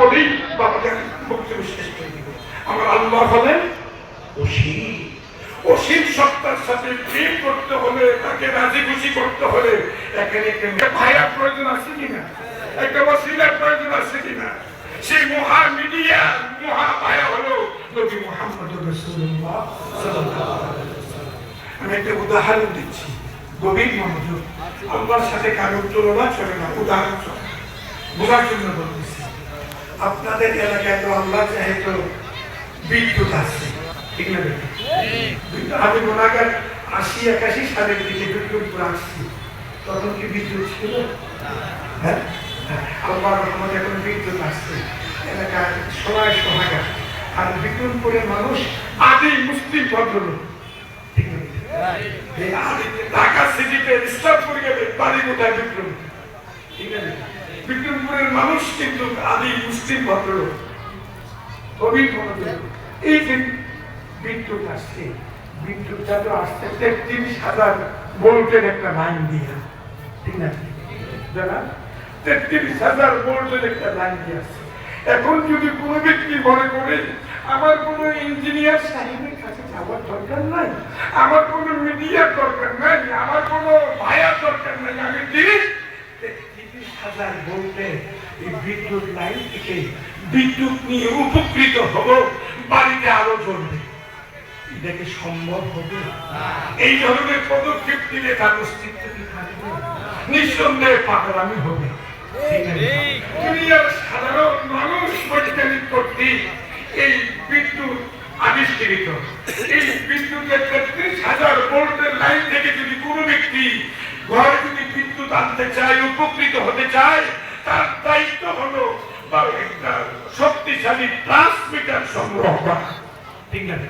বলেই বাবাকে আমার আল্লাহ হলেন অসীম। অসীম সত্তার সাথে প্রেম করতে হলে, তাকে রাজি খুশি করতে হলে এখানে একটা ভাইয়ার প্রয়োজন আছে কিনা? একটা ওসিলার প্রয়োজন আছে কিনা? সেই মহা মিডিয়া, মহা ভাইয়া হলো নবী মোহাম্মদ ওয়াসাল্লাম। আমি একটা উদাহরণ দিচ্ছি। গভীর মনোযোগ। আল্লাহর সাথে কারোর তুলনা চলে না, উদাহরণ চলে বোঝার জন্য বলতেছি। আপনাদের এলাকায় তো আল্লাহ চাহে তো বিদ্যুৎ আছে ঠিক না? বিদ্যুৎ- আমি গোনাগার আশি একাশি সালের দিকে বিদ্যুৎপুর আসছি। তখন কি বিদ্যুৎ ছিল? হ্যাঁ? হ্যাঁ, এখন বিদ্যুৎ আসছে। এলাকার সবাই সোহাগা আর বিক্রমপুরের মানুষ আদি মুসলিম ভদ্রলোক। ঠিক ঢাকা সিটিতে ইসলামপুর গেলে বাড়ি কোথায় বিক্রম। বিক্রমপুরের মানুষ কিন্তু আদি মুসলিম ভদ্রলোক মনোযোগ এই যে বিদ্যুৎ আসছে, বিদ্যুৎটা তো আসছে তেত্রিশ হাজার ভোল্টের একটা লাইন দিয়া, ঠিক না যারা তেত্রিশ হাজার ভোল্টের একটা লাইন দিয়ে এখন যদি কোনো ব্যক্তি মনে করে, আমার কোনো ইঞ্জিনিয়ার সাহেবের কাছে যাওয়ার দরকার নাই, আমার কোনো মিডিয়ার দরকার নাই, আমার কোনো ভাইয়ার দরকার নাই, আমি তেত্রিশ হাজার ভোল্টের এই বিদ্যুৎ লাইন থেকে বিদ্যুৎ নিয়ে উপকৃত হব, বাড়িতে আলো জ্বলবে। এটা সম্ভব হবে এই ধরনের পদক্ষেপ নিলে তার অস্তিত্ব থাকবে? নিঃসন্দেহে পাগলামি হবে দুনিয়ার সাধারণ মানুষ বৈজ্ঞানিক কর্তৃক এই বিদ্যুৎ আবিষ্কৃত। এই বিদ্যুতের তেত্রিশ হাজার ভোল্টের লাইন থেকে যদি কোনো চাই চায় উপকৃত হতে চায় তার দায়িত্ব হলো শক্তিশালী ট্রান্সমিটার সংগ্রহ করা। ঠিক আছে